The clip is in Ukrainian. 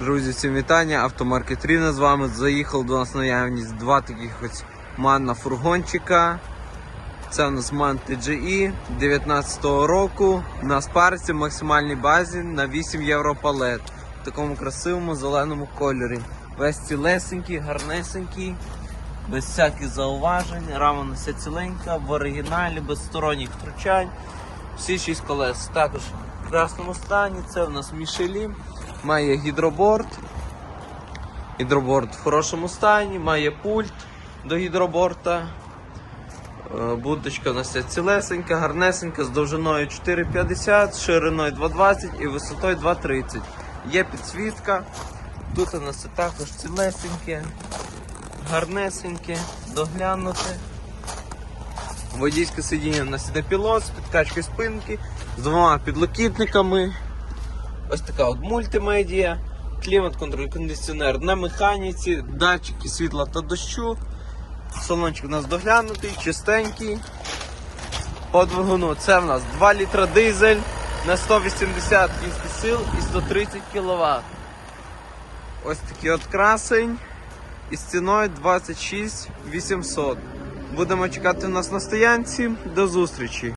Друзі, всім вітання. Автомаркет Ріна з вами. Заїхав до нас наявність два таких ось манна фургончика. Це у нас MAN TGI 19-го року. На спарці в максимальній базі на 8 євро палет. В такому красивому зеленому кольорі. Весь цілесенький, гарнесенький, без всяких зауважень. Рама вся ціленька, в оригіналі, без сторонніх втручань. Всі 6 колес також в красному стані. Це у нас Мішелі. Має гідроборд. Гідроборд в хорошому стані, має пульт до гідроборта. Е, Будочка у нас цілесенька, гарнесенька, з довжиною 4,50, шириною 2,20 і висотою 2,30. Є підсвітка. Тут у нас також цілесеньке, гарнесеньке, доглянуте. Водійське сидіння у нас іде пілот з підкачкою спинки, з двома підлокітниками. Ось така от мультимедія, клімат контроль кондиціонер на механіці, датчики світла та дощу. Салончик у нас доглянутий, чистенький. По двигуну це в нас 2 літра дизель на 180 кінських сил і 130 кВт. Ось такий от красень із ціною 26 800. Будемо чекати нас на стоянці. До зустрічі!